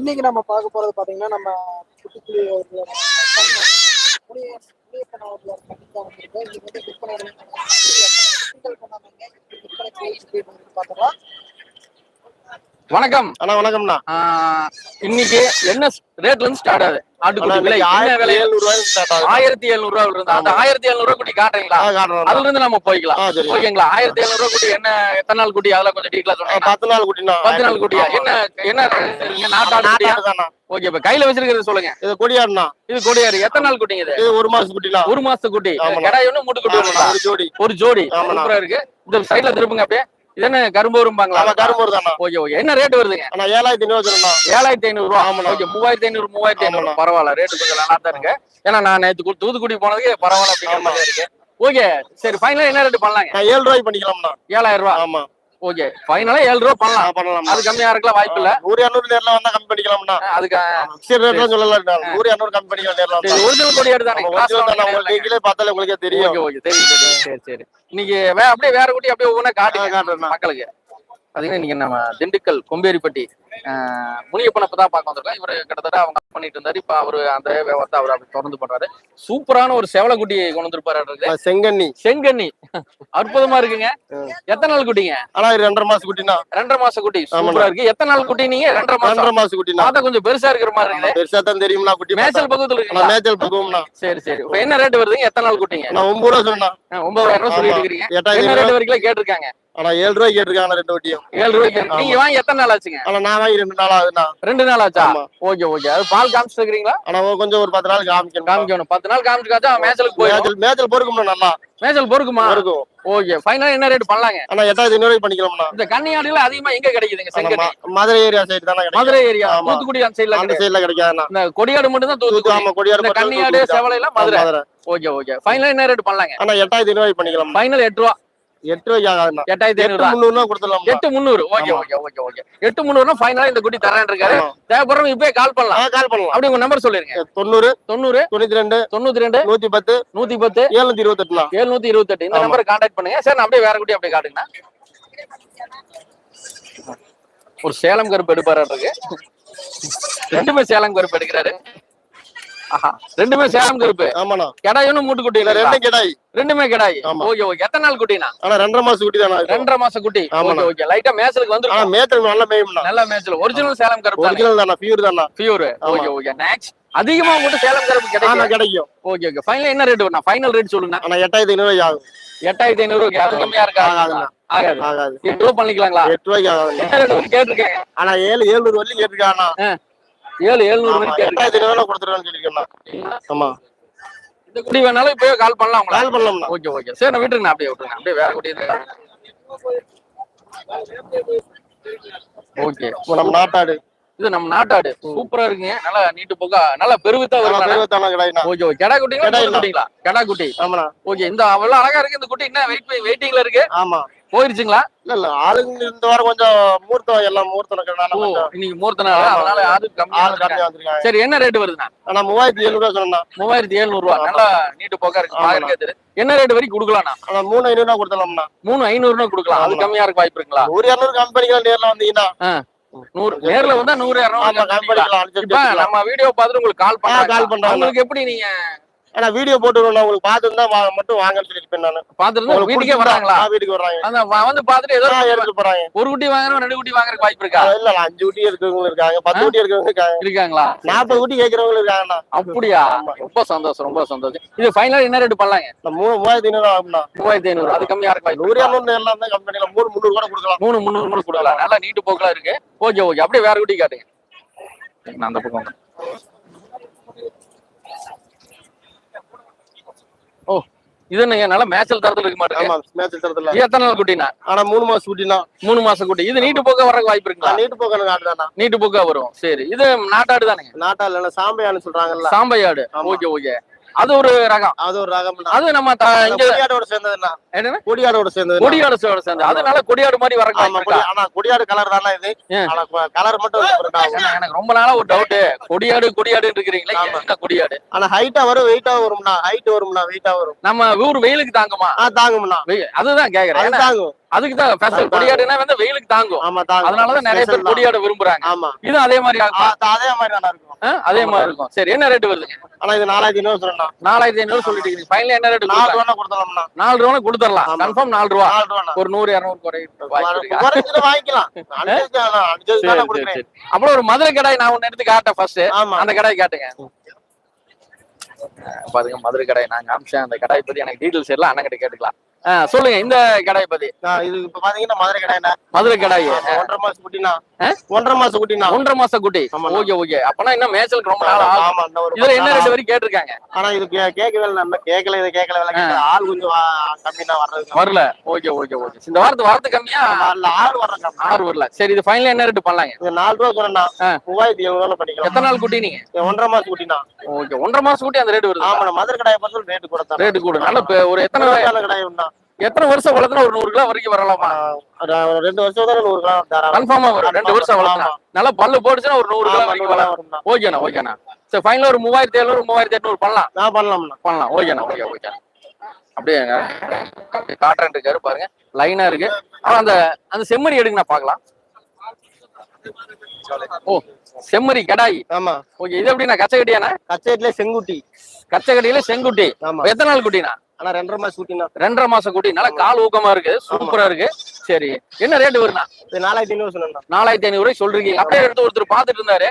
இன்னைக்கு நம்ம பார்க்க போறது பாத்தீங்கன்னா நம்ம குட்டிக்குழி அவர்களோட புளிய- புளியப்பன் அவர்களோட கண்டிப்பா வந்து விற்பனை. விற்பனை பார்த்தோம்னா வணக்கம். அண்ணா வணக்கம்ண்ணா. இன்னைக்கு என்ன ரேட்ல இருந்து ஸ்டார்ட் ஆகுது? அண்ணா, ஆட்டுக்குட்டி விலை என்ன விலை ஆயிரத்தி எழுநூறு ரூபா இருந்து அந்த ஆயிரத்தி எழுநூறு ரூபா குட்டி காட்டுறீங்களா? அதுல இருந்து நம்ம போய்க்கலாம். ஓகேங்களா? ஆயிரத்தி எழுநூறு ரூபா குட்டி என்ன எத்தனை நாள் குட்டி? அதெல்லாம் கொஞ்சம் ஆ, சொல்லுங்க. பத்து நாள் குட்டிண்ணா. பத்து நாள் குட்டியா? என்ன என்ன நாட்டாடு ஓகே இப்ப கையில வச்சிருக்கிறது சொல்லுங்க. இது கொடியாடுண்ணா. இது கொடியாரு எத்தனை நாள் குட்டிங்க இது? ஒரு மாசம் குட்டிண்ணா. ஒரு மாசத்து குட்டி. கடாய் ஒண்ணு மூட்டு குட்டி? ஒரு ஜோடி. ஒரு ஜோடி. இருக்கு. இந்த சைடுல திருப்புங்க அப்படியே. இது என்ன கரும்பு வரும்பாங்களா ஆமா கரும்பூர் தானா ஓகே ஓகே. என்ன ரேட் வருதுங்க? அண்ணா ஏழாயிரத்தி ஐநூறு வச்சிருந்தா ஏழாயிரத்தி ஐநூறு ரூபா? ஆமாண்ணா. ஓகே மூவாயிரத்தி ஐநூறு மூவாயிரத்தி ஐநூறு. பரவாயில்ல ரேட்டு கொஞ்சம் நல்லா தான் இருக்கு. ஏன்னா நான் கு- தூத்துக்குடி போனதுக்கு பரவாயில்ல அப்படிங்கிற ஆமா. மாதிரி இருக்கு. ஓகே சரி ஃபைனலா என்ன ரேட் பண்ணலாங்க? ஏழு ரூபாய்க்கு பண்ணிக்கலாம்ண்ணா. ஏழாயிரம் ரூபா. ஆமா. ஓகே ஃபைனலா ஏழு ரூபா பண்ணலாம். பண்ணலாம்ண்ணா அது கம்மியா இருக்கலாம் வாய்ப்பு இல்ல. நூறு இரநூறு நேர்ல வந்தா கம்மி பண்ணிக்கலாம்ண்ணா. அதுக்கு சரி ரேட்லாம் சொல்லலாம் நூறு இரநூறு கம்மி பண்ணிக்கலாம் நேர்ல வந்தா. ஒரிஜினல் கிராஸ் original தானா, உங்களுக்கு நீங்களே பார்த்தாலே உங்களுக்கே தெரியும். ஓகே ஓகே தெரியும் சரி சரி. இன்னைக்கு வே அப்படியே வேற குட்டி அப்படியே ஒவ்வொன்றா காட்டுங்க. மக்களுக்கு. பாத்தீங்கன்னா இன்னைக்கு நம்ம திண்டுக்கல் கொம்பேரிப்பட்டி ஆஹ், முனியப்பனை தான் பார்க்க வந்திருக்கோம். இவர் கிட்டத்தட்ட அவங்க பண்ணிட்டு இருந்தாரு. இப்ப அவரு அந்த வியாபாரத்தை அவர் அப்படி தொடர்ந்து பண்றாரு. சூப்பரான ஒரு செவல குட்டி கொண்டு வந்திருப்பாரு இருக்கு செங்கண்ணி செங்கண்ணி அற்புதமா இருக்குங்க. எத்தனை நாள் குட்டிங்க? ஆனா ரெண்டரை மாசம் குட்டிண்ணா ரெண்டரை மாச குட்டி. சூப்பரா இருக்கு. எத்தனை நாள் குட்டி நீங்க? ரெண்டரை மாசம். ரெண்டரை மாசம் குட்டிண்ணா. பார்த்தா கொஞ்சம் பெருசா இருக்கிற மாதிரி இருக்குது. பெருசா தான் தெரியும்ண்ணா குட்டி மேய்ச்சல் பக்கத்துல நான் இருக்குங்களா? மேய்ச்சல் பக்குவோம்ண்ணா. சரி சரி. இப்ப என்ன ரேட் வருதுங்க? எத்தனை நாள் குட்டிங்க? நான் ஒன்பது ரூபா சொன்னா ஆ, ஒன்பதாயிரம் ரூபாய் சொல்லிட்டு இருக்கிறீங்க. என்ன ரேட் வரைக்கும் கேட்டிருக்காங்க? ஆனா ஏழு ரூபாய்க்கு கேட்டிருக்காங்க ரெண்டு வட்டியும். ஏழு ரூபாய்க்கு நீங்க வாங்கி எத்தனை நாள் ஆச்சுங்க? ஆனா நான் வாங்கி ரெண்டு நாள் ஆகுதுண்ணா. ரெண்டு நாள் ஆச்சா. Okay okay. அது பால் காமிச்சிட்டு இருக்கிறீங்களா ஆனா கொஞ்சம் ஒரு பத்து நாள் காமிக்கணும். காமிக்கணும். பத்து நாள் காமிச்சுக்காச்சா மேய்ச்சலுக்கு போயிடும். மேய்ச்சல் மேய்ச்சல் பொறுக்கும்ண்ணா நல்லா மேய்ச்சல் பொறுக்குமா? பொறுக்கும். ஓகே. ஃபைனலா என்ன ரேட் பண்ணலாங்க? ஆனா எட்டாயிரத்தி ஐநூறு பண்ணிக்கலாம்ண்ணா. இந்த கன்னியாடுல அதிகமா எங்க கிடைக்குதுங்க? ம- மதுரை ஏரியா சைடு தானே மதுரை ஏரியா. தூத்துக்குடி அந்த சைடுல அந்த சைடுல கிடைக்காதுண்ணா. இந்த கொடியாடு மட்டும் தான் தூத்து தூத்துக்குடி. ஆமா கொடியாடு கன்னியாடு தூத்துக்குடி. தான். செவலை எல்லாம் ஆமா, மதுரை. Madurai okay okay. ஃபைனலா என்ன ரேட் பண்ணலாங்க? ஆனா எட்டாயிரத்தி ஐநூறு பண்ணிக்கலாம் ஃபைனல் எட்டு ரூபா. எட்டு ரூபாய்க்கு ஆகாதுண்ணா எட்டாயிரத்தி எட்டு முந்நூறுனா கொடுத்துடலாம்? எட்டு முந்நூறு. ஓகே. Okay okay okay. எட்டு முந்நூறுனா ஃபைனலா இந்த குட்டி தரேன் இருக்காரு தேவைப்படுறவங்க இப்பயே கால் பண்ணலாம். கால் பண்ணலாம். அப்படி உங்க நம்பர் சொல்லிருங்க. தொண்ணூறு தொண்ணூறு தொண்ணூத்தி ரெண்டு தொண்ணூத்தி ரெண்டு நூத்தி பத்து நூத்தி பத்து ஏழுநூத்தி இருபத்தெட்டுண்ணா. எழுநூத்தி இருபத்தெட்டு. இந்த. நம்பரை கான்டாக்ட் பண்ணுங்க. சார் நான் அப்படியே வேற குட்டி அப்படியே காட்டுங்கண்ணா. ஒரு சேலம் கருப்பு எடுப்பாரு இருக்கு ரெண்டுமே சேலம் கருப்பு எடுக்கிறாரு. ரெண்டுமே சேலம் கருப்பு ஆமாண்ணா. கெடாய் ஒண்ணு மூட்டு குட்டி இல்ல ரெண்டும் கிடாய். ரெண்டுமே கெடாய். Okay okay. எத்தனை நாள் குட்டினா? ஆனா ரெண்டரை மாசம் குட்டி தானே ரெண்டரை மாசம் குட்டி. ஓகே. ஓகே. லைட்டா மேய்ச்சலுக்கு ஆனா வந்துருக்கும். மேய்ச்சல் நல்லா மேயும்ண்ணா. நல்லா மேய்ச்சல் ஒரிஜினல் சேலம் கருப்பு ஒரிஜினல் தானா பியூர் தானா பியூர். Okay okay. நெக்ஸ்ட் அதிகமா உங்ககிட்ட சேலம் கருப்பு ஆனா கிடைக்கும். கிடைக்கும் ஓகே ஓகே. ஃபைனல் என்ன ரேட் வரும் ஃபைனல் ரேட் சொல்லுங்க. ஆனா எட்டாயிரத்தி ஐநூறு ஆகும். எட்டாயிரத்தி ஐநூறு அது கம்மியா இருக்கா. ஆகாது? ஆகாது. எட்டு ரூபா பண்ணிக்கலாங்களா? எட்டு ரூபாய்க்கு வரும் கேட்டிருக்கேன். ஆனா ஏழு ஏழுநூறு வரைக்கும் கேட்டிருக்காண்ணா ஏழு எழுநூறு கேட்டிருக்கேன் எட்டாயிரத்தி ஐநூறு கொடுத்துருவேன்னு சொல்லியிருக்கேண்ணா ஆமா. இந்த குடி வேணாலும் இப்பயே கால் பண்ணலாம் கால் பண்ணலாம்ண்ணா ஓகே ஓகே. சரி நான் விட்டுருங்க அப்படியே விட்டுருங்க. அப்படியே வேற குடி ஓகே. நம்ம நாட்டாடு. இது நம்ம நாட்டாடு. சூப்பரா இருக்குங்க நல்லா நீட்டு போக்கா நல்லா பெருவித்தா வரும் பெருவத்தானா கடாய்ண்ணா ஓகே ஓகே. கெடா குட்டிங்களா கெடா. குட்டிங்களா? கெடா குட்டி. ஆமாண்ணா. ஓகே இந்த அவ்வளவு அழகா இருக்கு இந்த குட்டி. என்ன வெயிட் வெயிட்டிங்ல இருக்கு? ஆமா. போயிருச்சுங்களா? இல்ல இல்ல. ஆளுங்க இந்த வாரம் கொஞ்சம் மூர்த்தம் எல்லாம் கொஞ்சம் இன்னைக்கு மூர்த்த நாள் அதனால ஆள். கம்மியா வந்திருக்காங்க. சரி என்ன ரேட் வருதுண்ணா? ஆனா மூவாயிரத்தி எழுநூறு ரூபா சொன்னா மூவாயிரத்தி எழுநூறு ரூபா நல்லா நீட்டு போக்கா இருக்கு. என்ன ரேட் வரைக்கும் கொடுக்கலாம்ண்ணா? மூணு ஐநூறு கொடுத்தலாம்ண்ணா மூணு ஐநூறுன்னு கொடுக்கலாம். அது. கம்மியா இருக்க வாய்ப்பு இருக்குங்களா? நூறு இரநூறு கம்பெனிகள் நேர்ல வந்தீங்கன்னா. நூறு. நேர்ல வந்தா நூறு இரநூறு நம்ம வீடியோ பார்த்துட்டு உங்களுக்கு கால் call பண்றாங்க பண்றாங்க. உங்களுக்கு எப்படி நீங்க ஆனா வீடியோ போட்டு நான் உங்களுக்கு பார்த்துருந்தா மட்டும் வாங்கன்னு சொல்லிருப்பேன் நானு. உங்களுக்கு வீட்டுக்கே வராங்களா வீட்டுக்கு வர்றாங்க. வந்து பாத்துட்டு ஏதோ எடுத்து போறாங்க. ஒரு குட்டி வாங்குறவங்க ரெண்டு குட்டி வாங்குறதுக்கு வாய்ப்பு இருக்கா? இல்ல இல்ல, அஞ்சு குட்டி இருக்கிறவங்க இருக்காங்க பத்து குட்டி இருக்கிறவங்க இருக்காங்க. இருக்காங்களா? நாற்பது குட்டி கேட்கறவங்க இருக்காங்கண்ணா. அப்படியா? ரொம்ப சந்தோஷம் ரொம்ப சந்தோஷம். இது ஃபைனலா என்ன ரேட் பண்ணலாங்க? மூணு மூவாயிரத்தி ஐநூறு ஆகும்ண்ணா. மூவாயிரத்தி ஐநூறு அது கம்மியா இருக்க நூறு? இரநூறு எல்லாம் தான் கம்பெனில மூணு முந்நூறு கூட கொடுக்கலாம். மூணு முந்நூறு கூட கொடுக்கலாம். நல்லா நீட்டு போக்கலா இருக்கு. Okay okay. அப்படியே வேற குட்டி காட்டுங்க. நான் அந்த பக்கம் வரேன். ஓ இது என்னங்க நல்லா மேய்ச்சல் தரத்துல இருக்க மாட்டேங்க. ஆமா தரத்துல எத்தனை நாள் குட்டினா? ஆனா மூணு மாசம் குட்டினா? மூணு மாசம் குட்டி. இது நீட்டு போக்க வர வாய்ப்பு இருக்குங்களா? நீட்டு போக்கணும் காட்டுதாண்ணா நீட்டு போக்கா வரும். சரி. இது நாட்டாடு தானேங்க நாட்டா இல்ல சாம்பையான்னு சொல்றாங்கல்ல. சாம்பையாடு. Okay okay. அது ஒரு ரகம். அது ஒரு ரகம்ண்ணா. அது நம்ம கொடியாடோட சேர்ந்ததுண்ணா என்னன்னா கொடியாடோட சேர்ந்தது கொடியாடு சோட சேர்ந்து அது நல்ல கொடியாடு மாதிரி வர ஆனா கொடியாடு கலர் தானே இது? ஆனா கலர் மட்டும் எனக்கு ரொம்ப நாளா ஒரு டவுட் கொடியாடு கொடியாடு இருக்கிறீங்களா ஆமா. என்ன கொடியாடு? ஆனா ஹைட்டா வரும் வெயிட்டா வரும்ண்ணா. ஹைட் வரும்ண்ணா வெயிட்டா வரும். நம்ம ஊர் வெயிலுக்கு தாங்குமா? வெயில் அதுதான் கேக்குறேன். தாங்கும். அதுக்கு தான் ஸ்பெஷல் கொடியாடுனா வந்து வெயிலுக்கு தாங்கும். ஆமா தாங்க அதனாலதான் நிறைய பேர். கொடியாட விரும்புறாங்க. ஆமா. இது அதே மாதிரி? அதே மாதிரி தானே இருக்கும். அதே மாதிரி இருக்கும். சரி என்ன ரேட் வருதுங்க ஆனா இது நாலாயிரத்தி ஐநூறு சொல்லணும் நாலாயிரத்தி ஐநூறு சொல்லிட்டு இருக்கீங்க. ஃபைனல் என்ன ரேட் நாலு ரூபா கொடுத்தலாம்ண்ணா நாலு ரூபா கொடுத்துடலாம். கன்ஃபார்ம் நாலு ரூபா. ஒரு நூறு இரநூறு குறை வாய்ப்பு இருக்கா? குறைஞ்சிட்டு வாங்கிக்கலாம். அப்புறம் ஒரு மதுரை கடாய் நான் ஒன்னு எடுத்து காட்டேன் ஃபர்ஸ்ட் அந்த கடாய் காட்டுங்க. பாருங்க மதுரை கடாய் நான் காமிச்சேன். அந்த கடாய் பத்தி எனக்கு டீடைல்ஸ் எல்லாம் அண்ணன் கிட்ட கேட்டுக்கலாம். சொல்லுங்க இந்த கடாய் பத்தி. இது இப்ப பாத்தீங்கன்னா மதுரை கடைண்ணா மதுரை கடாய். ஒன்றரை மாசம் குட்டினா? ஒன்றரை மாசம் குட்டினா. ஒன்றரை மாச குட்டி. Okay okay. அப்பனா இன்னும் மேய்ச்சலுக்கு ரொம்ப நாள் ஆமா இதுல என்ன நாள் வரைக்கும் கேட்டிருக்காங்க? ஆனா இது கே- கேட்கவே இல்லை நம்ம கேட்கல இது கேட்கல வேலை. ஆள் கொஞ்சம் கம்மினா வர்றது வரல. Okay okay okay. இந்த வாரத்து வரது கம்மியா? இல்ல ஆள் வர்றது கம்மி. ஆறு வரல. சரி இது ஃபைனல் என்ன ரேட் பண்ணலாங்க? இது நாலு ரூபா சொன்னா. மூவாயிரத்தி ரூபா பண்ணிக்கலாம். எத்தனை நாள் குட்டி நீங்க? ஒன்றரை மாசம் குட்டினா. ஓகே ஒன்றரை மாசம் குட்டி அந்த ரேட் வருது. ஆமா மதுரை கடையை பார்த்து ரேட்டு கொடுத்தா ரேட்டு கூட. நல்ல ஒரு எத்தனை கடாய் உண்டா எத்தனை வருஷம் வளர்த்தா ஒரு நூறு கிலோ வரைக்கும் வரலாமா? ரெண்டு வருஷம் தான் நூறு கிலோ கன்ஃபார்மா வரும். ரெண்டு வருஷம் வளர்த்தா. நல்லா பல்லு போட்டுச்சுன்னா ஒரு நூறு கிலோ வரைக்கும் வரும்ண்ணா. ஓகேண்ணா ஓகேண்ணா சரி ஃபைனல் ஒரு மூவாயிரத்தி எழுநூறு மூவாயிரத்தி எட்நூறு பண்ணலாம். நான் பண்ணலாம்ண்ணா பண்ணலாம். ஓகேண்ணா ஓகே ஓகே அப்படியே காட்டுறேன் இருக்காரு பாருங்க. லைனா இருக்கு. அப்புறம் அந்த அந்த செம்மறி எடுங்கண்ணா பார்க்கலாம். ஓ செம்மறி கடாய். ஆமா. ஓகே இது எப்படிண்ணா கச்சகட்டியாண்ணா? கச்சேட்டிலே செங்குட்டி. கச்சகட்டியில செங்குட்டி. ஆமா. எத்தனை நாள் குட்டிண்ணா? ஆனா ரெண்டரை மாசம் குட்டினா ரெண்டரை மாசம் குட்டி நல்லா கால் ஊக்கமா இருக்கு. சூப்பரா இருக்கு. சரி. என்ன ரேட் வருண்ணா? நாலாயிரத்தி ஐநூறு சொன்னா நாலாயிரத்தி ஐநூறு சொல்றீங்க. அப்படியே எடுத்து ஒருத்தர் பாத்துட்டு இருந்தாரு.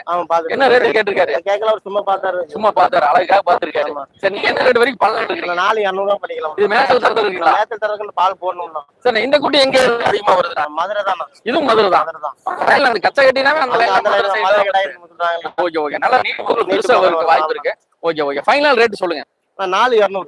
என்ன ரேட் கேட்டிருக்காரு? கேட்கல அவர் சும்மா பார்த்தாரு. சும்மா பார்த்தாரு. அழகாக பாத்துருக்காரு. சரி நீங்க என்ன ரேட் வரைக்கும் இருக்கீங்க இல்ல, நாலு இரநூறுவா பண்ணிக்கலாம் இது மேட்ச் தரத்துல இருக்கீங்களா நேரத்தில் தரக்குள்ள பால் போடணும்னா சரி இந்த குட்டி எங்க அதிகமா வருதுண்ணா மதுரை தானா இதுவும் மதுரை தான்? அந்த கச்சை கட்டினாவே அந்த. Okay okay. நல்லா நீட் பெருசா வாய்ப்பு இருக்கு. Okay okay. ஃபைனல் ரேட் சொல்லுங்க. நாலு இரநூறு.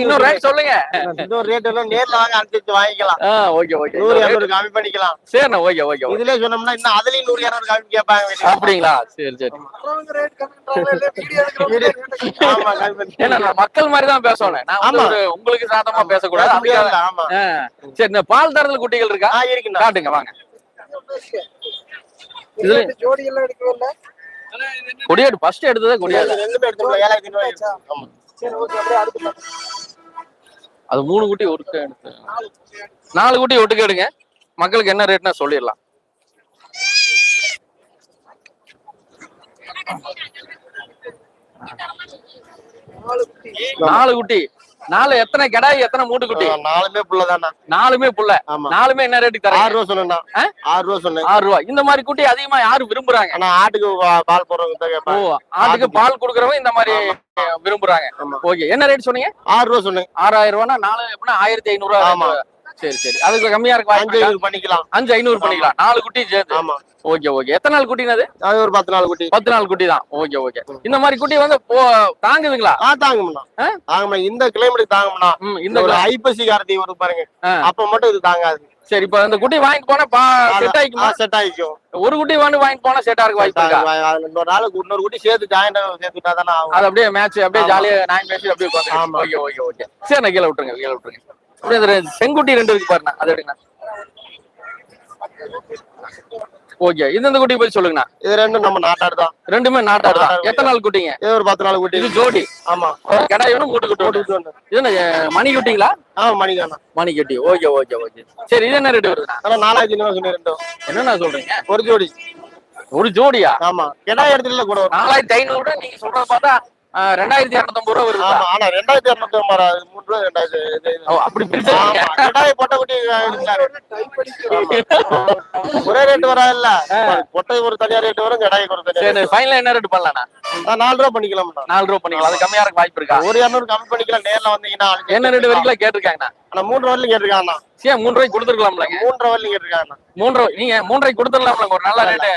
இன்னொரு ரேட் சொல்லுங்க. இன்னொரு ரேட் எல்லாம் நேர்ல வாங்க அனுப்பிச்சு வாங்கிக்கலாம். Okay okay. நூறு இரநூறு கம்மி பண்ணிக்கலாம். சரிண்ணா ஓகே ஓகே ஓகே. இதுலயே சொன்னோம்னா இன்னும் அதுலயும் நூறு இரநூறு கம்மி கேட்பாங்க. அப்படிங்களா? சரி சரி. மக்கள் மாதிரி தான் பேசணும் ஆமா. உங்களுக்கு சாதமா பேசக்கூடாது. ஆமா. சரி இந்த பால் தரத்துல குட்டிகள் இருக்கா? ஆ இருக்குண்ணா. காட்டுங்க வாங்க. இதுல கொடியாடு ஃபர்ஸ்ட் எடுத்ததே கொடியாடு. ரெண்டுமே எடுத்துக்கலாம். ஏழாயிரத்தி சரி ஓகே அப்படியே அடுத்து பாருங்க. அது மூணு குட்டி ஒட்டுக்க எடுத்து நாலு குட்டி ஒட்டுக்க எடுங்க மக்களுக்கு என்ன ரேட்னா சொல்லிடலாம் நாலு குட்டி. நாலு எத்தனை கடாய் எத்தனை மூட்டு குட்டி நாலுமே புள்ளதாண்ணா நாலுமே புள்ள நாலுமே என்ன ரேட்டுக்கு ஆறு தரேன் ரூபா சொன்னா? ஆறு ரூபா சொன்னேன். ஆறு ரூபா. இந்த மாதிரி குட்டி அதிகமா யாரு விரும்புறாங்க? ஆனா ஆட்டுக்கு பால் போடுறவங்க ஓ ஆட்டுக்கு பால் குடுக்கறவங்க இந்த மாதிரி விரும்புறாங்க. ஓகே என்ன ரேட் சொன்னீங்க? ஆறு ரூபா சொன்னேன். ஆறாயிரம் ரூபானா நாலு எப்படின்னா ஆயிரத்தி ஐநூறு ரூபா. சரி சரி. அதுக்கு கம்மியா இருக்கு அஞ்சு? ஐநூறு பண்ணிக்கலாம். அஞ்சு ஐநூறு பண்ணிக்கலாம். நாலு குட்டி சேர்த்து. ஆமா. Okay okay. எத்தனை நாள் குட்டினது அது? ஒரு பத்து நாள் குட்டி. பத்து நாள் குட்டி தான். Okay okay. இந்த மாதிரி குட்டி வந்து தாங்குதுங்களா? ஆ தாங்கும்ண்ணா? தாங்கும்ண்ணா. இந்த கிளைமேட்டுக்கு தாங்கும்ண்ணா. இந்த ஒரு ஐப்பசி கார்த்தி வரும் பாருங்க. அப்ப மட்டும் இது தாங்காது. சரி இப்ப இந்த குட்டி வாங்கிட்டு போனா செட் ஆயிக்குமா? செட் ஆகிக்கும் ஒரு குட்டி வாங்கி வாங்கிட்டு போனா செட் ஆக வாய்ப்பு இன்னொரு நாளுக்கு இன்னொரு குட்டி சேர்த்து ஜாயிண்ட் சேர்த்துட்டா தானே ஆகும். அது அப்படியே மேட்ச் அப்படியே. ஜாலியா நான் பேசி அப்படியே. Okay okay okay. சரி நான் கீழே விட்டுருங்க கீழே விட்டுருங்க. அந்த செங்குட்டி ரெண்டு இருக்கு பாருங்க அது எடுங்க ஓகே இது இந்த குட்டி பத்தி சொல்லுங்கண்ணா. இது ரெண்டும் நம்ம நாட்டாடு தான். ரெண்டுமே நாட்டாடு தான். எத்தனை நாள் குட்டிங்க? இது ஒரு பத்து நாள் குட்டி. இது ஜோடி. ஆமா. கடாய் வேணும் மூட்டு குட்டி. இது மணி குட்டிங்களா? ஆ மணிக்காண்ணா மணி கட்டி. Okay okay okay. சரி இது என்ன ரேட் ஆனா நாலாயிரத்தி ஐநூறு சொல்லி ரெண்டும். என்னண்ணா சொல்றீங்க? ஒரு ஜோடி. ஒரு ஜோடியா? ஆமா. கிடா இடத்துல கூட. நாலாயிரத்தி ஐநூறு நீங்க சொல்றத பார்த்தா ரெண்டாயிரத்தி இரநூத்தம்பது ரூபா வருதா ஆமா ஆனா ரெண்டாயிரத்தி இரநூத்தி ஐம்பது ரூபா மூணு ரெண்டாயிரத்தி அப்படி பொட்டை குட்டி. ஒரே ரேட் வராதுல்ல பொட்டை ஒரு தனியா ரேட் வரும் கிடாய்க்கு ஒரு தனியா ஃபைனல் என்ன ரேட் பண்ணலாம்ண்ணா நான் நாலு ரூபா பண்ணிக்கலாம்ண்ணா நாலு ரூபா பண்ணிக்கலாம். அது கம்மியா இருக்க வாய்ப்பு இருக்கா? ஒரு இரநூறு கம்மி பண்ணிக்கலாம் நேர்ல வந்தீங்கன்னா என்ன ரேட் வரைக்கும் கேட்டிருக்காங்கண்ணா? ஆனா மூன்று வரலையும் கேட்டிருக்காங்கண்ணா. சரி மூணு ரூபாய்க்கு கொடுத்துருக்கலாம்லங்க? மூன்றரை வரலையும் கேட்டிருக்காங்கண்ணா. மூணு ரூபாய் நீங்க மூணு ரூபாய்க்கு கொடுத்துடலாம்ல ஒரு நல்ல ரேட்டு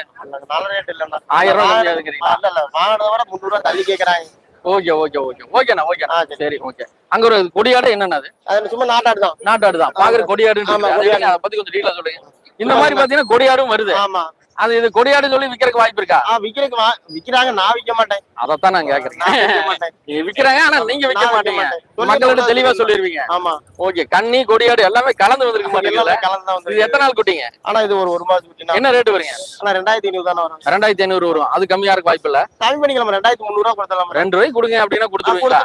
நல்ல ரேட் இல்லைண்ணா. ஆயிரம் ரூபாய்? இல்ல இல்ல. வாங்கினதை விட முந்நூறு ரூபா தள்ளி கேக்குறாங்க. Okay okay okay. ஓகேண்ணா ஓகேண்ணா சரி. ஓகே. அங்க ஒரு கொடியாடு என்னன்னா அது? அது சும்மா நாட்டாடு தான். நாட்டாடு தான். பாக்குற கொடியாடு. அதை பத்தி கொஞ்சம் டீலா சொல்லுங்க. இந்த மாதிரி பாத்தீங்கன்னா கொடியாடும் வருது. ஆமா. அது இது கொடியாடு சொல்லி விக்கிறதுக்கு வாய்ப்பு இருக்கா? விக்கிறதுக்கு விக்கிறாங்க நான் விக்க மாட்டேன். அதைத்தான் நான் கேக்குறேன். விக்கிறாங்க ஆனா நீங்க விக்க மாட்டீங்க. மக்கள்கிட்ட கொடுத்தா தெளிவா சொல்லிருவீங்க. ஆமா. ஓகே கண்ணி கொடியாடு எல்லாமே கலந்து வந்திருக்க எல்லாமே கலந்து தான் இது வந்து எத்தனை நாள் குட்டிங்க? ஆனா இது ஒரு ஒரு மாசம் என்ன ரேட் வருங்க? ஆனா ரெண்டாயிரத்தி ஐநூறு தானே வரும். ரெண்டாயிரத்தி ஐநூறு வரும். அது கம்மியா இருக்க வாய்ப்பு இல்ல? கம்மி பண்ணிக்கலாம்? ரெண்டாயிரத்தி முந்நூறு ரூபா கொடுத்தலாம் ரெண்டு ரூபாய்க்கு கொடுங்க அப்படின்னா கொடுத்துருவீங்களா?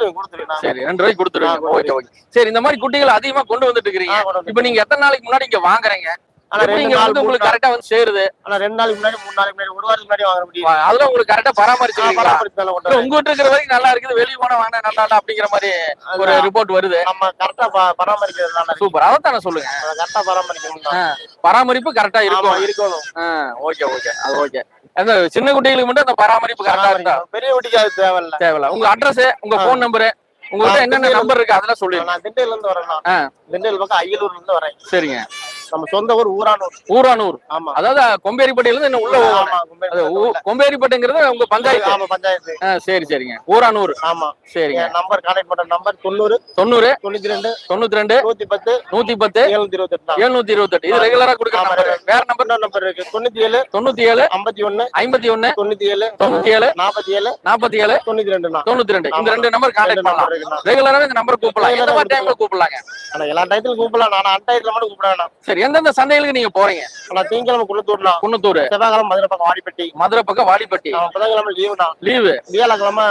சரி ரெண்டு ரூபாய்க்கு கொடுத்துருவீங்க. Okay okay. சரி இந்த மாதிரி குட்டிகள் அதிகமா கொண்டு வந்துட்டு இருக்கீங்க வந்து. இப்ப நீங்க எத்தனை நாளைக்கு முன்னாடி இங்க வாங்குறீங்க? ஆனா ரெண்டு நாள் உங்களுக்கு கரெக்டா வந்து சேருது? ஆனா ரெண்டு நாளைக்கு முன்னாடி மூணு நாளைக்கு முன்னாடி ஒரு வாரத்துக்கு முன்னாடி வாங்க முடியும் வா- அதுல உங்களுக்கு கரெக்டா இல்ல கொண்டு உங்க வீட்டு இருக்கிற வரைக்கும் நல்லா இருக்குது வெளிய போனா வாங்கினா நல்லா இல்ல அப்படிங்கிற மாதிரி ஒரு ரிப்போர்ட் வருது. நம்ம கரெக்டா பராமரிக்கிறது தானே சூப்பர். அதைத்தானே சொல்லுங்க. கரெக்டா பராமரிக்கணும் தான். பராமரிப்பு கரெக்டா இருக்கும் இருக்கணும். ஓகே ஓகே அது ஓகே அந்த சின்ன குட்டிகளுக்கு மட்டும் அந்த பராமரிப்பு கரெக்டா இருந்தா. பெரிய குட்டிக்கு அது தேவையில்ல. தேவையில்ல. உங்க அட்ரஸ் உங்க. போன் நம்பரு உங்ககிட்ட ஆ, என்னென்ன நம்பர் இருக்கு அதெல்லாம் சொல்லிடுங்க. நான் திண்டுக்கல்ல இருந்து வரேன். திண்டுக்கல் பக்கம் அய்யலூர்ல இருந்து வரேன். சரிங்க. நம்ம சொந்த ஊர் ஊரானூர். ஊரானூர். ஆமா. அதாவது கொம்பேரிப்பட்டியில. இருந்து உள்ள கொம்பேரிப்பட்டிங்கிறது உங்க பஞ்சாயத்து. ஆமா பஞ்சாயத்து. சரி சரிங்க. ஊரானூர். ஆமா. சரிங்க. நம்பர் கான்டாக்ட் பண்ற நம்பர் தொண்ணூறு தொண்ணூறு தொண்ணூத்தி ரெண்டு தொண்ணூத்தி ரெண்டு நூத்தி பத்து நூத்தி பத்து எழுநூத்தி இருபத்தி எட்டு எழுநூத்தி இருபத்தெட்டு இது ரெகுலரா கொடுக்குற வேற நம்பர்? நம்பர் இருக்கு. தொண்ணூத்தி ஏழு தொண்ணூத்தி ஏழு ஐம்பத்தி ஒண்ணு ஐம்பத்தி ஒண்ணு தொண்ணூத்தி ஏழு தொண்ணூத்தி ஏழு நாற்பத்தி ஏழு நாற்பத்தி ஏழு தொண்ணூத்தி ரெண்டு தொண்ணூத்தி ரெண்டு இந்த. ரெண்டு நம்பர் கான்டாக்ட் பண்ணலாம் number இருக்குண்ணா. ரெகுலரா இந்த நம்பர் கூப்பிடலாம். எந்த மாதிரி டைம்ல கூப்பிடலாங்க? ஆனா எல்லா டயத்திலும் கூப்பிடலாம். நான் அந்த டயத்துல மட்டும் கூப்பிட வேணாம். சரி எந்தெந்த சந்தைகளுக்கு நீங்க போறீங்க? திங்கக்கிழமை குள்ளத்தூர்லாம் குன்னத்தூர். செவ்வாய்க்கிழமை மதுரை பக்கம் வாடிப்பட்டி. மதுரை பக்கம் வாடிப்பட்டி புதன்கிழமை லீவு. தான் லீவு வியாழக்கிழமை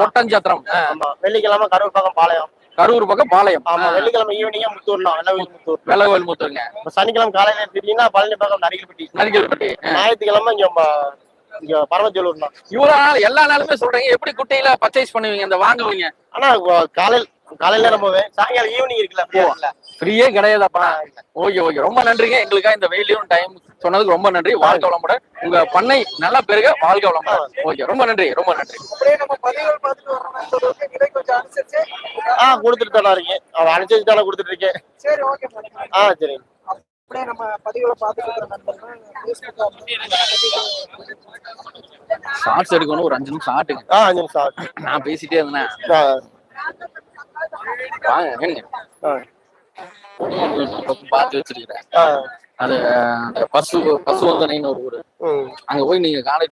ஒட்டஞ்சத்திரம் ஆமா வெள்ளிக்கிழமை கரூர் பக்கம் பாளையம். கரூர் பக்கம் பாளையம் ஆமா வெள்ளிக்கிழமை ஈவினிங்கா முத்தூர்லாம் எல்லாம் முத்தூர். வெள்ளகோவில் முத்துருங்க. சனிக்கிழமை காலையில எடுத்துட்டீங்கன்னா பழனி பக்கம் நரிகல்பட்டி நரிக்கல்பட்டி ஆ. ஞாயிற்றுக்கிழமை இங்க தான் இவ்வளவு நாள் எல்லா நாளுமே சொல்றீங்க எப்படி குட்டையில பர்ச்சேஸ் பண்ணுவீங்க இந்த வாங்குவீங்க? ஆனா காலையில் காலையில போவேன் சாயங்காலம் ஈவினிங் இருக்குல்ல free இருக்குல்ல? ஃப்ரீயே கிடையாதாப்பா ஓகே ஓகே ரொம்ப நன்றிங்க. எங்களுக்காக இந்த வெயிலையும் டைம் சொன்னதுக்கு ரொம்ப நன்றி. வாழ்க வளமுடன். உங்க பண்ணை நல்லா பெருக. வாழ்க வளமுடன். ஓகே ரொம்ப நன்றி ரொம்ப நன்றி. நம்ம ஆ கொடுத்துட்டு தானே இருக்கேன் அவன் அனுசரிச்சு தானே கொடுத்துட்டு இருக்கேன். சரி ஓகே ஆ சரி. அப்படியே நம்ம ஷார்ட்ஸ் எடுக்கணும். ஒரு அஞ்சு நிமிஷம் ஆட்டுங்க. ஆ அஞ்சு நிமிஷம். நான் பேசிட்டே இருந்தேன். பார்த்து வச்சிருக்கிறேன். அது பசு பசு வந்தனைன்னு ஒரு ஊரு அங்க போய் நீங்க காலை